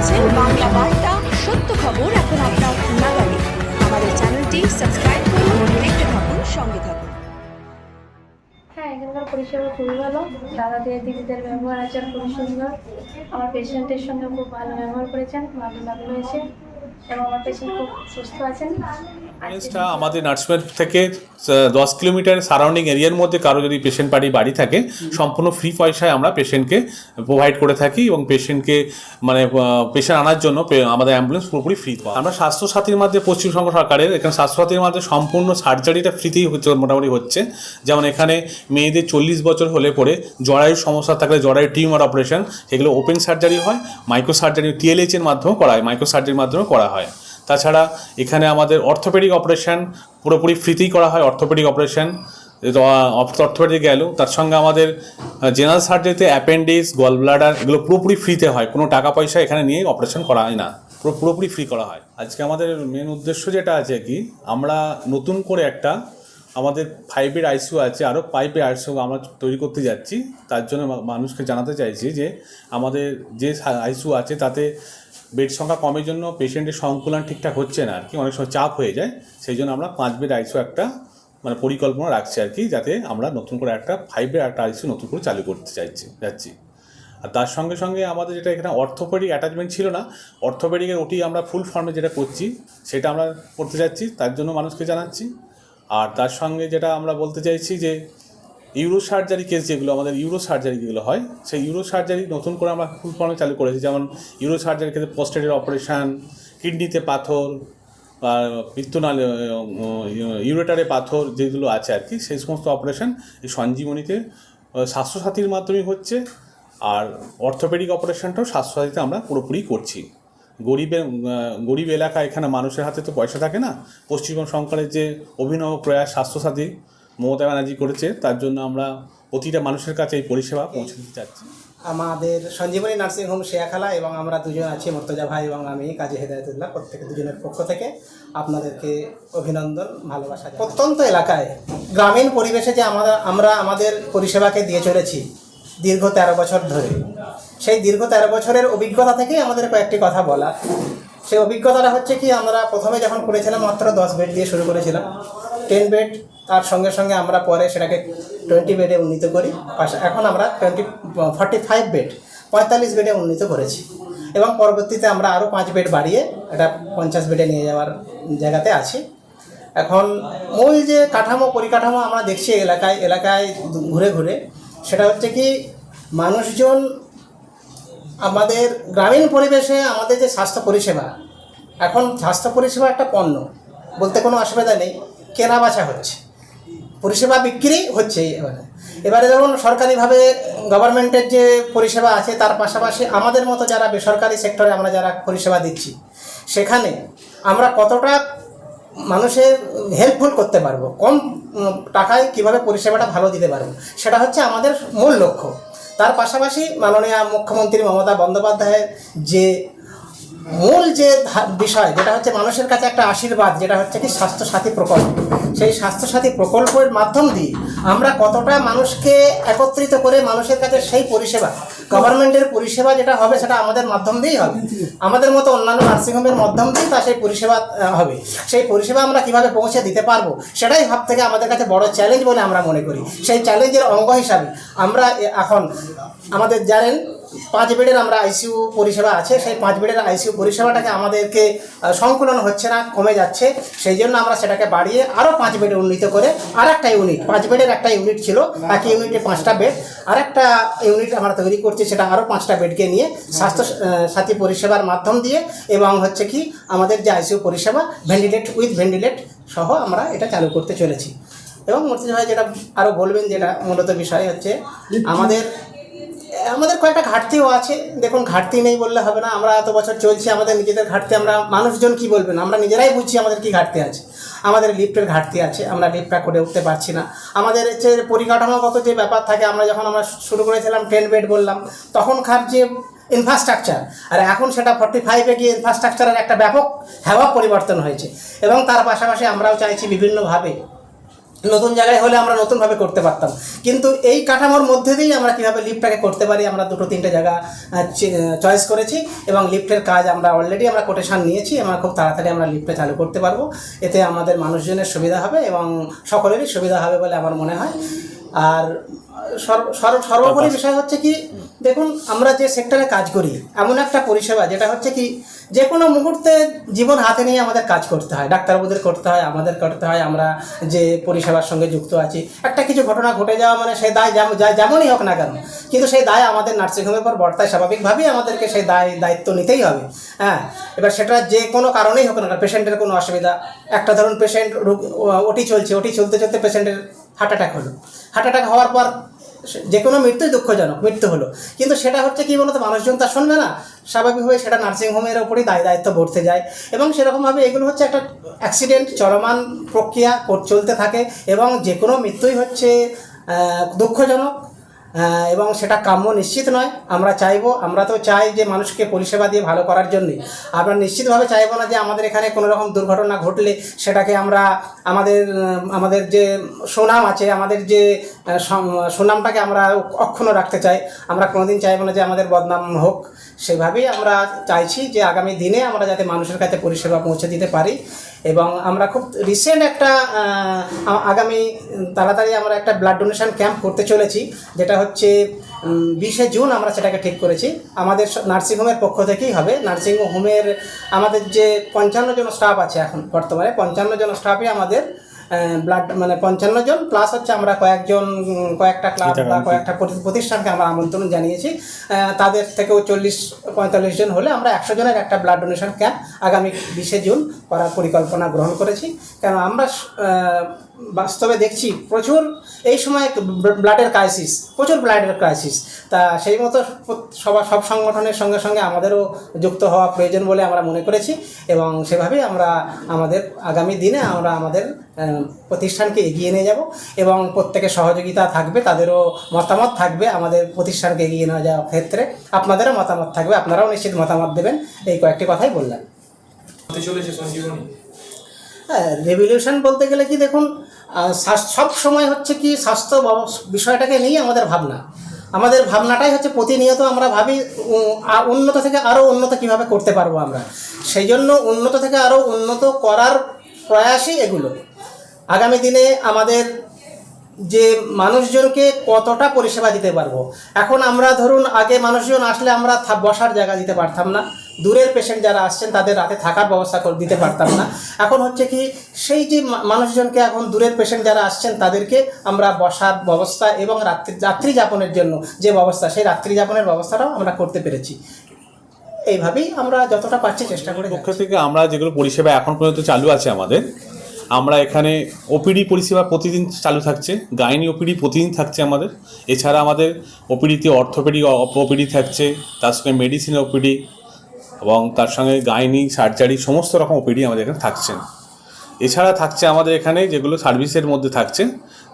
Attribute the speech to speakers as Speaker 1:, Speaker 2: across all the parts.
Speaker 1: দেখছেন বাংলা বার্তা, সত্য খবর এখন আপনার নাগালে। আমাদের চ্যানেলটি সাবস্ক্রাইব করুন, দেখতে থাকুন, সঙ্গে থাকুন।
Speaker 2: হ্যাঁ এখানকার পরিষেবা খুবই ভালো। দাদাদের, দিদিদের ব্যবহার, আচার খুব সুন্দর। আমার পেশেন্টের সঙ্গে খুব ভালো ব্যবহার করেছেন, ভালো লাগল এসে। এবং আমার পেশেন্ট খুব সুস্থ আছেন।
Speaker 3: জিনিসটা আমাদের নার্সিংহোম থেকে দশ কিলোমিটার সারাউন্ডিং এরিয়ার মধ্যে কারও যদি পেশেন্ট বাড়ি বাড়ি থাকে সম্পূর্ণ ফ্রি পয়সায় আমরা পেশেন্টকে প্রোভাইড করে থাকি এবং পেশেন্টকে মানে পেশেন্ট আনার জন্য আমাদের অ্যাম্বুলেন্স পুরোপুরি ফ্রি পাওয়া আমরা স্বাস্থ্যসাথীর মধ্যে পশ্চিমবঙ্গ সরকারের এখানে স্বাস্থ্যসাথীর মধ্যে সম্পূর্ণ সার্জারিটা ফ্রিতেই হচ্ছে মোটামুটি হচ্ছে। যেমন এখানে মেয়েদের চল্লিশ বছর হলে পরে জরায়ুর সমস্যা থাকলে জরায়ু টিউমার অপারেশন সেগুলো ওপেন সার্জারি হয় মাইক্রো সার্জারি টিএলএইচ এর মাধ্যমে করা হয় মাইক্রো সার্জারির মাধ্যমেও করা হয়। তাছাড়া এখানে আমাদের অর্থোপেডিক অপারেশন পুরোপুরি ফ্রিতেই করা হয় অর্থোপেডিক অপারেশন অর্থোপেডিক গেল। তার সঙ্গে আমাদের জেনারেল সার্জারিতে অ্যাপেন্ডিক্স গল ব্লাডার এগুলো পুরোপুরি ফ্রিতে হয়। কোনো টাকা পয়সা এখানে নিয়ে অপারেশন করা হয় না। পুরো পুরোপুরি ফ্রি করা হয়। আজকে আমাদের মেন উদ্দেশ্য যেটা আছে কি, আমরা নতুন করে একটা আমাদের ফাইভের আইসিউ আছে আরও পাইপের আইসিউ আমরা তৈরি করতে যাচ্ছি। তার জন্য মানুষকে জানাতে চাইছি যে, আমাদের যে আইসিউ আছে, তাতে বেড সংখ্যা কমের জন্য পেশেন্টের সংকুলন ঠিকঠাক হচ্ছে না আর কি, অনেক সময় চাপ হয়ে যায়, সেই জন্য আমরা পাঁচ বেড আইসিউ একটা মানে পরিকল্পনা রাখছি আর কি, যাতে আমরা নতুন করে একটা ফাইভের একটা আইসিউ নতুন করে চালু করতে চাইছি, যাচ্ছি। আর তার সঙ্গে সঙ্গে আমাদের যেটা এখানে অর্থোপেডিক অ্যাটাচমেন্ট ছিল না অর্থোপেডিকের ওটি আমরা ফুল ফর্মে যেটা করছি, সেটা আমরা করতে যাচ্ছি তার জন্য মানুষকে জানাচ্ছি। আর তার সঙ্গে যেটা আমরা বলতে চাইছি যে ইউরো সার্জারি কেস যেগুলো আমাদের ইউরো সার্জারি যেগুলো হয়, সেই ইউরো সার্জারি নতুন করে আমরা ফুল ফর্মে চালু করেছি। যেমন ইউরো সার্জারি ক্ষেত্রে পোস্টেটের অপারেশান কিডনিতে পাথর পিত্তনাল ইউরেটারে পাথর যেগুলো আছে আর কি, সেই সমস্ত অপারেশন এই সঞ্জীবনীতে স্বাস্থ্যসাথীর মাধ্যমে হচ্ছে। আর অর্থোপেডিক অপারেশনটাও স্বাস্থ্যসাথীতে আমরা পুরোপুরি করছি। গরিবের গরিব এলাকা এখানে মানুষের হাতে তো পয়সা থাকে না। পশ্চিমবঙ্গ সরকারের যে অভিনব প্রয়াস স্বাস্থ্যসাথী মমতা ব্যানার্জি করেছে, তার জন্য আমরা প্রতিটা মানুষের কাছে এই পরিষেবা পৌঁছে দিতে চাচ্ছি।
Speaker 4: আমাদের সঞ্জীবনী নার্সিংহোম শেয়াখালা এবং আমরা দুজন আছি, মর্তজা ভাই এবং আমি, কাজী হেদায়তুল্লাহ, প্রত্যেকে দুজনের পক্ষ থেকে আপনাদেরকে অভিনন্দন, ভালোবাসা প্রত্যন্ত এলাকায় গ্রামীণ পরিবেশে যে আমরা আমরা আমাদের পরিষেবাকে দিয়ে চলেছি দীর্ঘ তেরো বছর ধরে, সেই দীর্ঘ তেরো বছরের অভিজ্ঞতা থেকেই আমাদের কয়েকটি কথা বলা সেই অভিজ্ঞতাটা হচ্ছে কি, আমরা প্রথমে যখন করেছিলাম, মাত্র দশ বেড দিয়ে শুরু করেছিলাম। টেন বেড তার সঙ্গে সঙ্গে আমরা পরে সেটাকে টোয়েন্টি বেডে উন্নীত করি। এখন আমরা টোয়েন্টি ফর্টি ফাইভ বেড পঁয়তাল্লিশ বেডে উন্নীত করেছি। এবং পরবর্তীতে আমরা আরও পাঁচ বেড বাড়িয়ে এটা পঞ্চাশ বেডে নিয়ে যাওয়ার জায়গাতে আছি। এখন মূল যে কাঠামো, পরিকাঠামো আমরা দেখছি এলাকায় এলাকায় ঘুরে ঘুরে, সেটা হচ্ছে কি, মানুষজন আমাদের গ্রামীণ পরিবেশে আমাদের যে স্বাস্থ্য পরিষেবা, এখন স্বাস্থ্য পরিষেবা একটা পণ্য, বলতে কোনো অসুবিধা নেই, কেনা বাছা হচ্ছে। পরিষেবা বিক্রি হচ্ছে এবারে। এবারে যেমন সরকারিভাবে গভর্নমেন্টের যে পরিষেবা আছে, তার পাশাপাশি আমাদের মতো যারা বেসরকারি সেক্টরে আমরা যারা পরিষেবা দিচ্ছি, সেখানে আমরা কতটা মানুষের হেল্পফুল করতে পারব, কম টাকায় কীভাবে পরিষেবাটা ভালো দিতে পারব, সেটা হচ্ছে আমাদের মূল লক্ষ্য। তার পাশাপাশি মাননীয় মুখ্যমন্ত্রী মমতা বন্দ্যোপাধ্যায়ের যে মূল যে বিষয়, যেটা হচ্ছে মানুষের কাছে একটা আশীর্বাদ, যেটা হচ্ছে কি স্বাস্থ্যসাথী প্রকল্প। সেই স্বাস্থ্যসাথী প্রকল্পের মাধ্যম দিয়ে আমরা কতটা মানুষকে একত্রিত করে মানুষের কাছে সেই পরিষেবা, গভর্নমেন্টের পরিষেবা যেটা হবে সেটা আমাদের মাধ্যম দিয়েই হবে। আমাদের মতো অন্যান্য নার্সিংহোমের মাধ্যম দিয়েই তা সেই পরিষেবা হবে। সেই পরিষেবা আমরা কীভাবে পৌঁছে দিতে পারব সেটাই সব থেকে আমাদের কাছে বড় চ্যালেঞ্জ বলে আমরা মনে করি। সেই চ্যালেঞ্জের অঙ্গ হিসাবে আমরা এখন আমাদের জানেন পাঁচ বেডের আমরা আইসিইউ পরিষেবা আছে সেই পাঁচ বেডের আইসিইউ পরিষেবাটাকে আমাদেরকে সংকুলন হচ্ছে না কমে যাচ্ছে। সেই জন্য আমরা সেটাকে বাড়িয়ে আরও পাঁচ বেডে উন্নীত করে আর একটা ইউনিট পাঁচ বেডের একটা ইউনিট ছিল এক ইউনিটে পাঁচটা বেড। আর একটা ইউনিট আমরা তৈরি করছি সেটা আরও পাঁচটা বেডকে নিয়ে স্বাস্থ্য সাথী পরিষেবার মাধ্যম দিয়ে এবং হচ্ছে কি আমাদের যে আইসিইউ পরিষেবা ভেন্টিলেট উইথ ভেন্টিলেট সহ আমরা এটা চালু করতে চলেছি। এবং মূর্তি ভাই যেটা আরও বলবেন যেটা মূলত বিষয় হচ্ছে আমাদের আমাদের কয়েকটা ঘাটতিও আছে। দেখুন, ঘাটতি নেই বললে হবে না। আমরা এত বছর চলছি, আমাদের নিজেদের ঘাটতি, আমরা মানুষজন কি বলবেন? আমরা নিজেরাই বুঝছি আমাদের কি ঘাটতি আছে। আমাদের লিফ্টের ঘাটতি আছে, আমরা লিফটটা করে উঠতে পারছি না। আমাদের হচ্ছে পরিকাঠামোগত যে ব্যাপার থাকে, আমরা যখন আমরা শুরু করেছিলাম টেন বেড বললাম, তখনকার যে ইনফ্রাস্ট্রাকচার আর এখন সেটা ফর্টি ফাইভে গিয়ে ইনফ্রাস্ট্রাকচারের একটা ব্যাপক হ্যাওয়া পরিবর্তন হয়েছে। এবং তার পাশাপাশি আমরাও চাইছি বিভিন্নভাবে নতুন জায়গায় হলে আমরা নতুনভাবে করতে পারতাম। কিন্তু এই কাঠামোর মধ্যে দিয়েই আমরা কীভাবে লিফটটাকে করতে পারি, আমরা দুটো তিনটে জায়গা চয়েস করেছি এবং লিফটের কাজ আমরা অলরেডি আমরা কোটেশান নিয়েছি আমরা খুব তাড়াতাড়ি আমরা লিফ্টে চালু করতে পারব। এতে আমাদের মানুষজনের সুবিধা হবে এবং সকলেরই সুবিধা হবে বলে আমার মনে হয়। আর সর্ব- সর্ব- সর্বোপরি বিষয় হচ্ছে কি, দেখুন, আমরা যে সেক্টরে কাজ করি, এমন একটা পরিষেবা, যেটা হচ্ছে কি যে কোনো মুহূর্তে জীবন হাতে নিয়ে আমাদের কাজ করতে হয়, ডাক্তারবাবুদের করতে হয়, আমাদের করতে হয়, আমরা যে পরিষেবার সঙ্গে যুক্ত আছি, একটা কিছু ঘটনা ঘটে যাওয়া মানে সেই দায় যেমনই হোক না কেন, কিন্তু সেই দায় আমাদের নার্সিংহোমের পর বর্তায় স্বাভাবিকভাবেই আমাদেরকে সেই দায়, দায়িত্ব নিতেই হবে হ্যাঁ? এবার সেটা যে কোনো কারণেই হোক না পেশেন্টের কোনো অসুবিধা, একটা ধরুন পেশেন্ট ওটি চলছে, ওটি চলতে চলতে পেশেন্টের হার্ট অ্যাটাক হলো। হার্ট অ্যাটাক হওয়ার পর যে কোনো মৃত্যুই দুঃখজনক, মৃত্যু হলো। কিন্তু সেটা হচ্ছে কি বলতো, মানুষজন তা শুনবে না। স্বাভাবিকভাবে সেটা নার্সিংহোমের ওপরেই দায় দায়িত্ব বর্তে যায়। এবং সেরকমভাবে এগুলো হচ্ছে একটা অ্যাক্সিডেন্ট চলমান প্রক্রিয়া কর- চলতে থাকে এবং যে কোনো মৃত্যুই হচ্ছে দুঃখজনক। এবং সেটা কাম্য নিশ্চিত নয়। আমরা চাইব, আমরা তো চাই যে মানুষকে পরিষেবা দিয়ে ভালো করার জন্যে। আমরা নিশ্চিতভাবে চাইব না যে আমাদের এখানে কোনো রকম দুর্ঘটনা ঘটলে সেটাকে আমরা আমাদের আমাদের যে সুনাম আছে, আমাদের যে সুনামটাকে আমরা অক্ষুণ্ণ রাখতে চাই। আমরা কোনোদিন চাইব না যে আমাদের বদনাম হোক। সেভাবেই আমরা চাইছি যে আগামী দিনে আমরা যাতে মানুষের কাছে পরিষেবা পৌঁছে দিতে পারি। এবং আমরা খুব রিসেন্ট একটা আগামী, তাড়াতাড়ি আমরা একটা ব্লাড ডোনেশন ক্যাম্প করতে চলেছি, যেটা হচ্ছে বিশে জুন আমরা সেটাকে ঠিক করেছি। আমাদের নার্সিংহোমের পক্ষ থেকেই হবে। নার্সিংহোমের আমাদের যে পঞ্চান্ন জন স্টাফ আছে এখন বর্তমানে পঞ্চান্ন জন স্টাফই আমাদের ব্লাড মানে পঞ্চান্ন জন প্লাস হচ্ছে আমরা কয়েকজন কয়েকটা ক্লাব বা কয়েকটা প্রতি- প্রতিষ্ঠানকে আমরা আমন্ত্রণ জানিয়েছি। তাদের থেকেও চল্লিশ পঁয়তাল্লিশ জন হলে আমরা একশো জনের একটা ব্লাড ডোনেশন ক্যাম্প আগামী বিশে জুন। করার পরিকল্পনা গ্রহণ করেছি। কেন, আমরা বাস্তবে দেখছি প্রচুর এই সময় ব্লাডের ক্রাইসিস প্রচুর ব্লাডের ক্রাইসিস তা সেই মতো সবার সব সংগঠনের সঙ্গে সঙ্গে আমাদেরও যুক্ত হওয়া প্রয়োজন বলে আমরা মনে করেছি এবং সেভাবেই আমরা আমাদের আগামী দিনে আমরা আমাদের প্রতিষ্ঠানকে এগিয়ে নিয়ে যাব এবং প্রত্যেকের সহযোগিতা থাকবে, তাদেরও মতামত থাকবে আমাদের প্রতিষ্ঠানকে এগিয়ে নিয়ে যাওয়ার ক্ষেত্রে। আপনাদেরও মতামত থাকবে, আপনারাও নিশ্চিত মতামত দেবেন, এই কয়েকটি কথাই বললাম। হ্যাঁ রেভলিউশন বলতে গেলে কি দেখুন সব সময় হচ্ছে কি স্বাস্থ্য বিষয়টাকে নিয়ে আমাদের ভাবনা। আমাদের ভাবনাটাই হচ্ছে প্রতিনিয়ত আমরা ভাবি উন্নত থেকে আরও উন্নত কীভাবে করতে পারব আমরা। সেই জন্য উন্নত থেকে আরও উন্নত করার প্রয়াসই এগুলো। আগামী দিনে আমাদের যে মানুষজনকে কতটা পরিষেবা দিতে পারব? এখন আমরা ধরুন, আগে মানুষজন আসলে আমরা বসার জায়গা দিতে পারতাম না। দূরের পেশেন্ট যারা আসছেন তাদের রাতে থাকার ব্যবস্থা করে দিতে পারতাম না। এখন হচ্ছে কি সেই যে মানুষজনকে এখন দূরের পেশেন্ট যারা আসছেন তাদেরকে আমরা বসার ব্যবস্থা এবং রাত্রি রাত্রি যাপনের জন্য যে ব্যবস্থা সেই রাত্রি যাপনের ব্যবস্থাটাও আমরা করতে পেরেছি। এইভাবেই আমরা যতটা পারছি চেষ্টা করে
Speaker 3: পক্ষ থেকে আমরা যেগুলো পরিষেবা এখন পর্যন্ত চালু আছে আমাদের আমরা এখানে ওপিডি পরিষেবা প্রতিদিন চালু থাকছে গাইনি ওপিডি প্রতিদিন থাকছে আমাদের। এছাড়া আমাদের ওপিডিতে অর্থোপেডিক ওপিডি থাকছে তার সঙ্গে মেডিসিনের ওপিডি এবং তার সঙ্গে গাইনি, সার্জারি, সমস্ত রকম ওপিডি আমাদের এখানে থাকছে। এছাড়া থাকছে আমাদের এখানে যেগুলো সার্ভিসের মধ্যে থাকছে,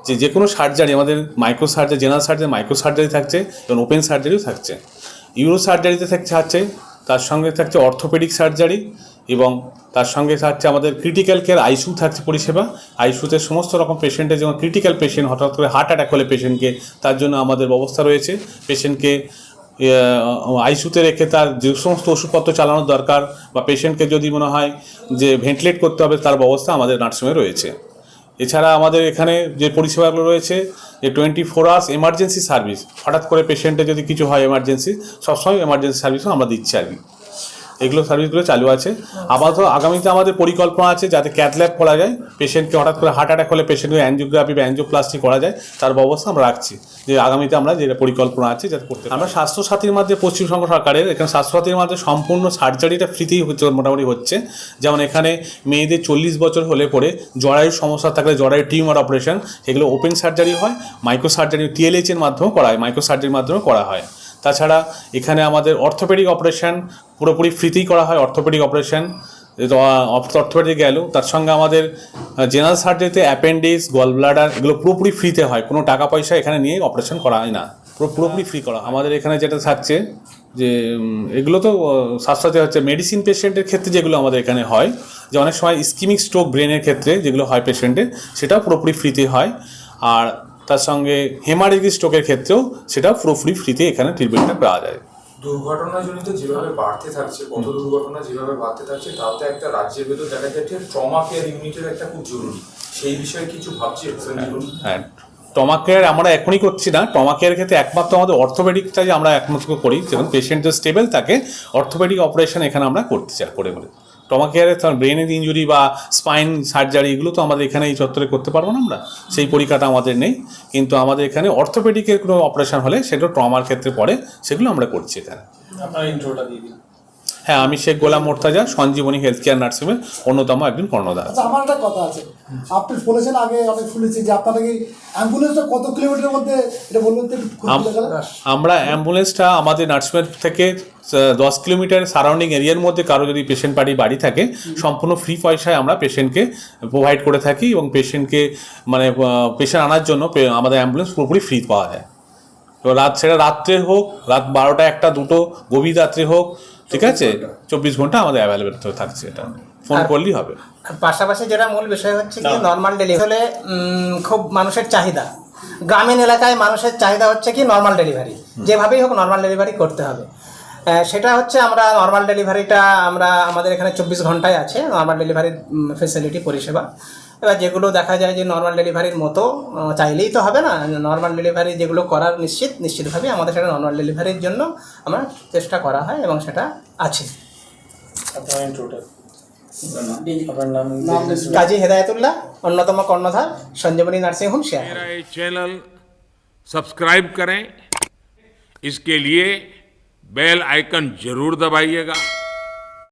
Speaker 3: যে যে কোনো সার্জারি, আমাদের micro surgery, general surgery, micro surgery থাকছে এবং ওপেন সার্জারিও থাকছে। ইউরো সার্জারিতে থাকছে তার সঙ্গে থাকছে অর্থোপেডিক সার্জারি এবং তার সঙ্গে থাকছে আমাদের ক্রিটিক্যাল কেয়ার আইসিউ থাকছে পরিষেবা। আইসিউতে সমস্ত রকম পেশেন্টের যেমন ক্রিটিক্যাল পেশেন্ট, হঠাৎ করে হার্ট অ্যাটাক হলে পেশেন্টকে, তার জন্য আমাদের ব্যবস্থা রয়েছে। পেশেন্টকে আইসিউতে রেখে তার যে সমস্ত ওষুধপত্র চালানোর দরকার বা পেশেন্টকে যদি মনে হয় যে ভেন্টিলেট করতে হবে, তার ব্যবস্থা আমাদের নার্সিংহোমে রয়েছে। এছাড়া আমাদের এখানে যে পরিষেবাগুলো রয়েছে, যে twenty four hours emergency service, হঠাৎ করে পেশেন্টে যদি কিছু হয় এমার্জেন্সি, সবসময় এমার্জেন্সি সার্ভিসও আমরা দিচ্ছি আর কি। এগুলো সার্ভিসগুলো চালু আছে। আপাতত আগামীতে আমাদের পরিকল্পনা আছে যাতে ক্যাথল্যাব করা যায়। পেশেন্টকে হঠাৎ করে হার্ট অ্যাটাক হলে পেশেন্টকে অ্যানজিওগ্রাফি বা অ্যানজিওপ্লাস্টি করা যায়, তার ব্যবস্থা আমরা রাখছি। যে আগামীতে আমরা যেটা পরিকল্পনা আছে যাতে করতে আমরা স্বাস্থ্যসাথীর মধ্যে পশ্চিমবঙ্গ সরকারের, এখানে স্বাস্থ্যসাথীর মধ্যে সম্পূর্ণ সার্জারিটা ফ্রিতেই হচ্ছে, মোটামুটি হচ্ছে। যেমন এখানে মেয়েদের চল্লিশ বছর হলে পরে জরায়ুর সমস্যা থাকলে জরায়ু টিউমার অপারেশন সেগুলো ওপেন সার্জারি হয় মাইক্রো সার্জারি টিএলএইচ এর মাধ্যমে করা হয় মাইক্রো সার্জারির মাধ্যমেও করা হয়। তাছাড়া এখানে আমাদের অর্থোপেডিক অপারেশন পুরোপুরি ফ্রিতেই করা হয় অর্থোপেডিক অপারেশন অর্থোপেডিক গেল। তার সঙ্গে আমাদের জেনারেল সার্জারিতে অ্যাপেন্ডিক্স গল ব্লাডার এগুলো পুরোপুরি ফ্রিতে হয়। কোনো টাকা পয়সা এখানে নিয়ে অপারেশন করা হয় না। পুরো পুরোপুরি ফ্রি করা। হয়। আমাদের এখানে যেটা থাকছে যে এগুলো তো আহ, সাথে হচ্ছে মেডিসিন পেশেন্টের ক্ষেত্রে যেগুলো আমাদের এখানে হয় যে অনেক সময় স্কিমিক স্ট্রোক ব্রেনের ক্ষেত্রে যেগুলো হয় পেশেন্টের সেটাও পুরোপুরি ফ্রিতে হয়। আর তার সঙ্গে হেমারেজিক স্ট্রোকের ক্ষেত্রেও সেটা পুরোপুরি ফ্রিতে এখানে ট্রিটমেন্টটা পাওয়া যায়।
Speaker 5: দুর্ঘটনাজনিত যেভাবে বাড়তে থাকছে কত দুর্ঘটনা যেভাবে বাড়তে থাকছে তাতে একটা রাজ্যের ভেতর দেখা যাচ্ছে ট্রমা কেয়ার ইউনিটের একটা খুব জরুরি। সেই বিষয়ে কিছু ভাবছি
Speaker 3: হ্যাঁ টমা কেয়ার আমরা এখনই করছি না। টমা কেয়ারের ক্ষেত্রে একমাত্র আমাদের অর্থোপেডিকটা যে আমরা একমাত্র করি যখন পেশেন্ট যদি স্টেবল থাকে অর্থোপেডিক অপারেশন এখানে আমরা করতে চাই করে বলে। টমা তার ব্রেনের ইঞ্জুরি বা স্পাইন সার্জারি এগুলো তো আমাদের এখানে এই চত্বরে করতে পারব না আমরা। সেই পরীক্ষাটা আমাদের নেই। কিন্তু আমাদের এখানে অর্থোপেডিকের কোনো অপারেশন হলে সেটা ট্রমার ক্ষেত্রে পড়ে, সেগুলো আমরা করছি এখানে।
Speaker 5: আপনার ইন্ট্রোটা দিয়ে দিন।
Speaker 3: হ্যাঁ আমি শেখ গোলাম মোর্তাজা সঞ্জীবনী হেলথ কেয়ার নার্সিংয়ের অন্যতম একজন কর্ণধার।
Speaker 6: আচ্ছা আমার একটা কথা আছে। আপনি বলেছেন আগে আমি শুনেছি যে আপনারা কি অ্যাম্বুলেন্সটা কত কিলোমিটারের মধ্যে এটা
Speaker 3: আমরা অ্যাম্বুলেন্সটা আমাদের নার্সিংহোম থেকে দশ কিলোমিটার সারাউন্ডিং এরিয়ার মধ্যে কারও যদি পেশেন্ট পার্টি বাড়ি থাকে সম্পূর্ণ ফ্রি পয়সায় আমরা পেশেন্টকে প্রোভাইড করে থাকি এবং পেশেন্টকে মানে পেশেন্ট আনার জন্য আমাদের অ্যাম্বুলেন্স পুরোপুরি ফ্রি পাওয়া যায়। তো রাত সেটা রাত্রে হোক রাত বারোটা একটা দুটো গভীর রাত্রে হোক ঠিক আছে? চব্বিশ ঘণ্টা আমাদের অ্যাভেলেবেল থাকছে এটা। ফোন করলেই হবে।
Speaker 4: আর পাশাপাশি যেটা মূল বিষয় হচ্ছে কি নর্মাল ডেলিভারি হলে খুব মানুষের চাহিদা। গ্রামীণ এলাকায় মানুষের চাহিদা হচ্ছে কি নর্মাল ডেলিভারি যেভাবেই হোক নর্মাল ডেলিভারি করতে হবে। সেটা হচ্ছে আমরা নর্মাল ডেলিভারিটা আমরা আমাদের এখানে চব্বিশ ঘন্টায় আছে। নর্মাল ডেলিভারির ফেসিলিটি পরিষেবা। এবার যেগুলো দেখা যায় যে নর্মাল ডেলিভারির মতো আহ, চাইলেই তো হবে না নর্মাল ডেলিভারি যেগুলো করার নিশ্চিত নিশ্চিতভাবে আমাদের সেটা নর্মাল ডেলিভারির জন্য আমরা চেষ্টা করা হয় এবং সেটা আছে
Speaker 5: আপনার ইন্ট্রোটা আপনার নাম
Speaker 4: কাজী হেদায়তুল্লাহ অন্যতম কর্ণধার সঞ্জীবনী নার্সিংহোম শেয়ার
Speaker 7: मेरा ये चैनल सब्सक्राइब करें इसके लिए बेल आइकन जरूर दबाइएगा